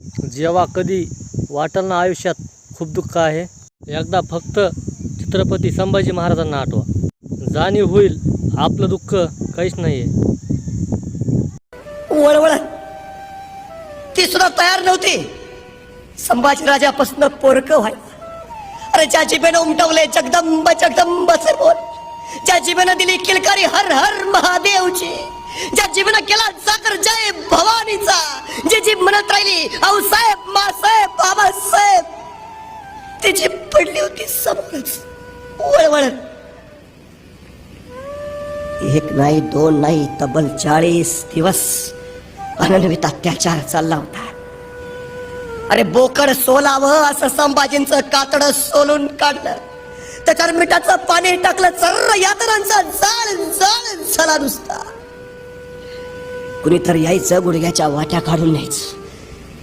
जेव्हा कधी वाटल ना आयुष्यात खूप दुःख आहे एकदा फक्त छत्रपती संभाजी महाराजांना आठवा. जाणीव होईल आपलं दुःख काहीच नाही आहे वळवळ. ती सुद्धा तयार नव्हती. संभाजी राजापासून पोरक व्हायला. अरे ज्या जिबेनं उमटवले जगदंब जगदंब बोल ज्या जिबेनं दिली किलकारी हर हर महादेवची. ज्या जिबेनं केला जाकर जय भवानीचा. वळवळत एक नाही दोन नाही तब्बल चाळीस दिवस अनन्वित अत्याचार चालला होता अरे बोकड सोलावं असं संभाजींच कातड सोलून काढलं. त्याच्यावर मिठाचं पाणी टाकलं सर्व यातनांचा जाळ जाळ झाला नुसता. कुणीतरी यायचं गुडघ्याच्या वाट्या काढून न्यायचं.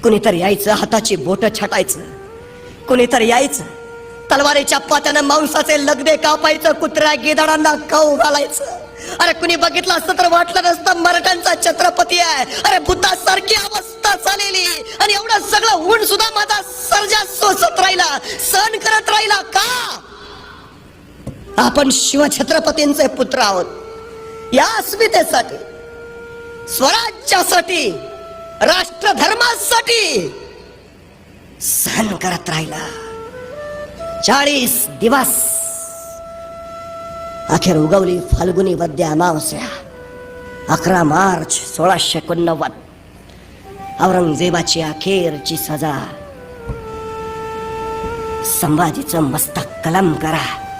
कुणीतरी यायचं हाताची बोट छाटायचं. कुणीतरी यायचं तलवारीच्या पात्यानं मांसाचे लगदे कापायचं कुत्र्या गिदाडांना खाऊ घालायचं? अरे कुणी बघितलं असतं तर वाटलं नसतं मराठ्यांचा छत्रपती आहे. अरे भूतासारखी अवस्था झालेली. आणि एवढं सगळं ऊन सुद्धा माझा सर्जा सोसत राहिला. सहन करत राहिला का? आपण शिवछत्रपतींचे पुत्र आहोत. या अस्मितेसाठी स्वराज्यासाठी राष्ट्रधर्मासाठी सहन करत राहिला. चाळीस दिवस. अखेर उगवली फाल्गुनी वद्य अमावस्या. अकरा मार्च सोळाशे एकोणनव्वद. औरंगजेबाची अखेरची सजा. संभाजीचं मस्तक कलम करा.